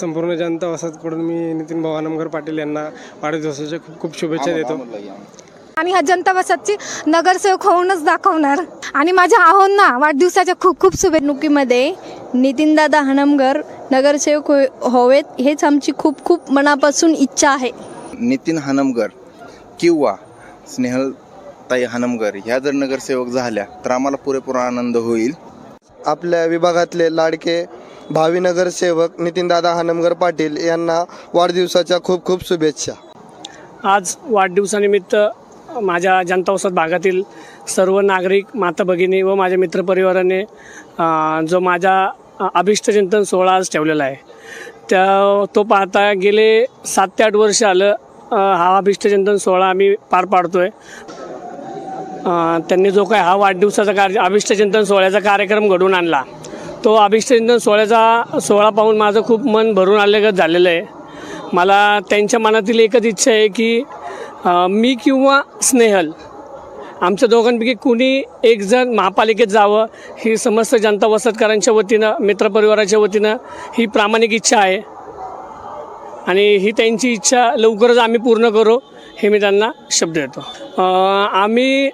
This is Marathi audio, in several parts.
संपूर्ण जनता वसाहतकडून मी नितीन भाऊ पाटील यांना वाढदिवसाच्या खूप खूप शुभेच्छा देतो. आणि ह्या जनता वसाहतची नगरसेवक होऊनच दाखवणार. आणि माझ्या आहोंना वाढदिवसाच्या खूप खूप निवडणुकीमध्ये नितीनदादा हनमगर नगरसेवक हो- हवेत हेच आमची खूप खूप मनापासून इच्छा आहे. नितीन हनमगर किंवा स्नेहलताई हनमगर ह्या जर नगरसेवक झाल्या तर आम्हाला पुरेपूर आनंद होईल. आपल्या विभागातले लाडके भावी नगरसेवक नितीनदादा हानमगर पाटील यांना वाढदिवसाच्या खूप खूप शुभेच्छा. आज वाढदिवसानिमित्त माझ्या जनता वसाहत भागातील सर्व नागरिक माता भगिनी व माझ्या मित्रपरिवाराने अ, जो माझा अ, अभिष्टचिंतन सोहळा आज ठेवलेला आहे त्या तो पाहता गेले सात ते आठ वर्ष आलं अ, हा अभिष्टचिंतन सोहळा आम्ही पार पाडतो आहे त्यांनी जो काय हा वाढदिवसाचा कार्य अभिष्टचिंतन सोहळ्याचा कार्यक्रम घडवून आणला. तो अभिष्टचिंतन सोहळ्याचा सोहळा पाहून माझं खूप मन भरून आलेलं झालेलं आहे. मला त्यांच्या मनातील एकच इच्छा आहे की मी किंवा स्नेहल आमच्या दोघांपैकी कुणी एकजण महापालिकेत जावं ही समस्त जनता वसतकरांच्या वतीनं मित्रपरिवाराच्या वतीनं ही प्रामाणिक इच्छा आहे. आणि ही त्यांची इच्छा लवकरच आम्ही पूर्ण करू हे मी त्यांना शब्द देतो. आम्ही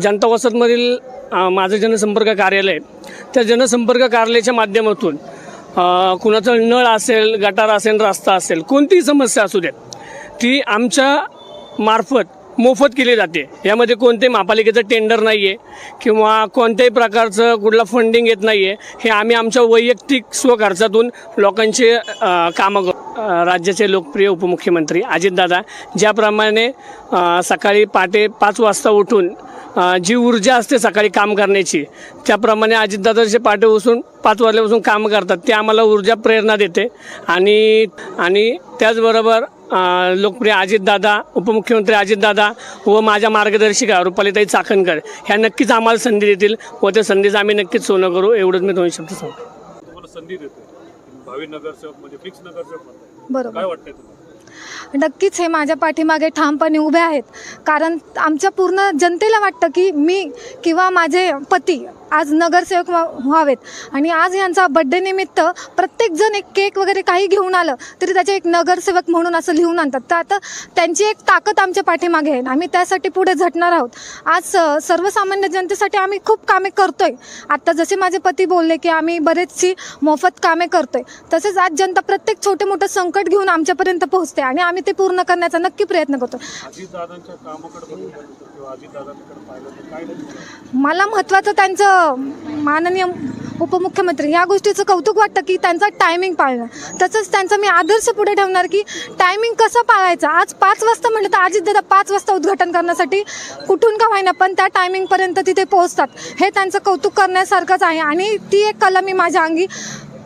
जनता वसतमधील माझं जनसंपर्क कार्यालय त्या जनसंपर्क कार्यालयाच्या माध्यमातून कुणाचं नळ असेल गटार असेल रस्ता असेल कोणतीही समस्या असू द्या ती आमच्या मार्फत मोफत केली जाते. यामध्ये कोणतेही महापालिकेचं टेंडर नाही आहे किंवा कोणत्याही प्रकारचं कुठलं फंडिंग येत नाही आहे हे आम्ही आमच्या वैयक्तिक स्वखर्चातून लोकांचे कामं राज्याचे लोकप्रिय उपमुख्यमंत्री अजितदादा ज्याप्रमाणे सकाळी पहाटे पाच वाजता उठून जी ऊर्जा असते सकाळी काम करण्याची त्याप्रमाणे अजितदादाचे पाटे उसून पाच वाजल्यापासून काम करतात ते आम्हाला ऊर्जा प्रेरणा देते. आणि आणि त्याचबरोबर लोकप्रिय अजितदादा उपमुख्यमंत्री अजितदादा व माझ्या मार्गदर्शिका रुपालीताई चाकणकर. ह्या नक्कीच आम्हाला संधी देतील व त्या संधीचं आम्ही नक्कीच सोनं करू एवढंच मी दोन शब्द सांगतो. तुम्हाला संधी म्हणजे बरोबर. काय वाटतंय तुम्हाला? नक्कीच हे माझ्या पाठीमागे ठामपणे उभे आहेत. कारण आमच्या पूर्ण जनतेला वाटतं की मी किंवा माझे पती आज नगरसेवक व्हा- व्हावेत. आणि आज यांचा बड्डे निमित्त प्रत्येकजण एक केक वगैरे काही घेऊन आलं तरी त्याचे एक नगरसेवक म्हणून असं लिहून आणतात. तर आता त्यांची एक ताकद आमच्या पाठीमागे आहे. आम्ही त्यासाठी पुढे झटणार आहोत. आज स- सर्वसामान्य जनतेसाठी आम्ही खूप कामे करतोय. आता जसे माझे पती बोलले की आम्ही बरेचशी मोफत कामे करतोय. तसेच आज जनता प्रत्येक छोटे मोठं संकट घेऊन आमच्यापर्यंत पोहोचते आणि आम्ही ते पूर्ण करण्याचा नक्की प्रयत्न करतो मला महत्त्वाचं त्यांचं माननीय उपमुख्यमंत्री या गोष्टीचं कौतुक वाटतं की त्यांचा टायमिंग पाळणं. तसंच त्यांचा मी आदर्श पुढे ठेवणार की टायमिंग कसं पाळायचं? आज पाच वाजता म्हटलं तर अजितदादा पाच वाजता उद्घाटन करण्यासाठी कुठून का होईना पण त्या टायमिंगपर्यंत तिथे पोहोचतात. हे त्यांचं कौतुक करण्यासारखंच आहे. आणि ती एक कला मी माझ्या अंगी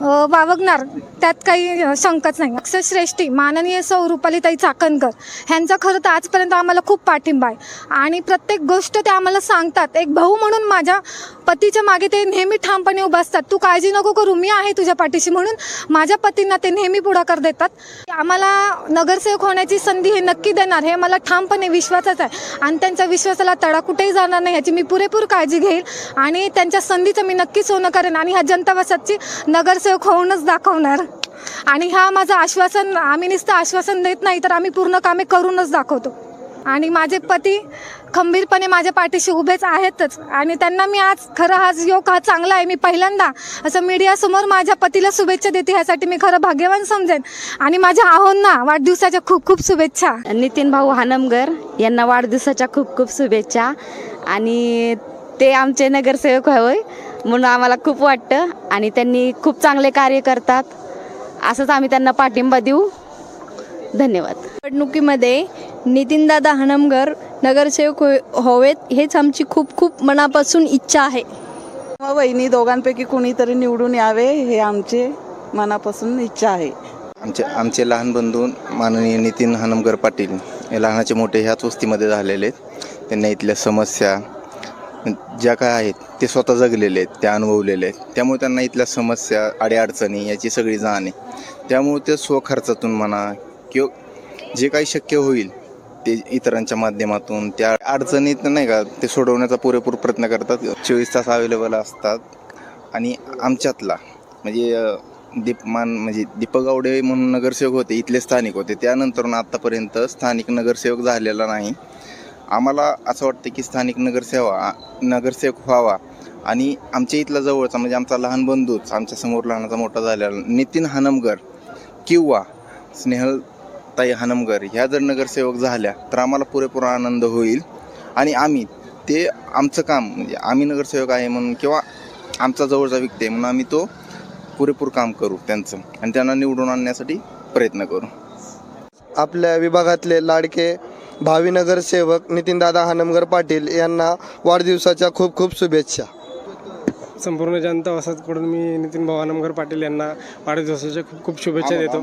वावगणार. त्यात काही शंकाच नाही. अक्षरश्रेष्ठी माननीय सौ रुपालीताई चाकणकर ह्यांचा खरं तर आजपर्यंत आम्हाला खूप पाठिंबा आहे. आणि प्रत्येक गोष्ट ते आम्हाला सांगतात. एक भाऊ म्हणून माझ्या पतीच्या मागे ते नेहमी ठामपणे उभं असतात. तू काळजी नको करू मी आहे तुझ्या पाठीशी म्हणून माझ्या पतींना ते नेहमी पुढाकार देतात. आम्हाला नगरसेवक होण्याची संधी हे नक्की देणार हे मला ठामपणे विश्वासच आहे. आणि त्यांच्या विश्वासाला तडा कुठेही जाणार नाही याची मी पुरेपूर काळजी घेईल. आणि त्यांच्या संधीचं मी नक्की सोनं करेन. आणि ह्या जनता वसाची नगरसेवक होऊनच दाखवणार. आणि हा माझं आश्वासन आम्ही नुसतं आश्वासन देत नाही तर आम्ही पूर्ण कामे करूनच दाखवतो. आणि माझे पती खंबीरपणे माझ्या पाठीशी उभेच आहेतच. आणि त्यांना मी आज खरं हा योग हा चांगला आहे. मी पहिल्यांदा असं मीडियासमोर माझ्या पतीला शुभेच्छा देते ह्यासाठी मी खरं भाग्यवान समजेन. आणि माझ्या आहोंना वाढदिवसाच्या खूप खूप शुभेच्छा. नितीन भाऊ हानमगर यांना वाढदिवसाच्या खूप खूप शुभेच्छा. आणि ते आमचे नगरसेवक होय म्हणून आम्हाला खूप वाटतं. आणि त्यांनी खूप चांगले कार्य करतात. असंच आम्ही त्यांना पाठिंबा देऊ. धन्यवाद. निवडणुकीमध्ये नितीनदादा हनमगर नगरसेवक हो- हवेत हेच आमची खूप खूप मनापासून इच्छा आहे. वहिनी दोघांपैकी कुणीतरी निवडून यावे हे आमचे मनापासून इच्छा आहे. आमचे आमचे लहान बंधू माननीय नितीन हनमगर पाटील हे लहानाचे मोठे ह्याच वस्तीमध्ये झालेले आहेत. त्यांना इथल्या समस्या ज्या काय आहेत ते स्वतः जगलेले आहेत त्या अनुभवलेले आहेत. त्यामुळे त्यांना इथल्या समस्या अडीअडचणी याची सगळी जाण आहे. त्यामुळे ते स्वखर्चातून म्हणा किंवा जे काही शक्य होईल ते इतरांच्या माध्यमातून त्या अडचणीत नाही का ते सोडवण्याचा पुरेपूर प्रयत्न करतात. चोवीस तास अवेलेबल असतात. आणि आमच्यातला म्हणजे दीपमान दीप मान म्हणजे दीपक गावडे म्हणून नगरसेवक होते इथले स्थानिक होते. त्यानंतर आत्तापर्यंत स्थानिक नगरसेवक झालेला नाही. आम्हाला असं वाटतं की स्थानिक नगरसेवा नगरसेवक व्हावा. आणि आमच्या इथला जवळचा म्हणजे आमचा लहान बंधूच आमच्यासमोर लहानाचा मोठा झालेला नितीन हनमगर किंवा स्नेहलताई हनमगर ह्या जर नगरसेवक झाल्या तर आम्हाला पुरेपूर आनंद होईल. आणि आम्ही ते आमचं काम म्हणजे आम्ही नगरसेवक आहे म्हणून किंवा आमचा जवळचा व्यक्ती आहे म्हणून आम्ही तो पुरेपूर काम करू त्यांचं. आणि त्यांना निवडून आणण्यासाठी प्रयत्न करू. आपल्या विभागातले लाडके भावी नगरसेवक नितीनदादा हानमगर पाटील यांना वाढदिवसाच्या खूप खूप शुभेच्छा. संपूर्ण जनता वसाहतकडून मी नितीन भाऊ हानमगर पाटील यांना वाढदिवसाच्या खूप खूप शुभेच्छा देतो.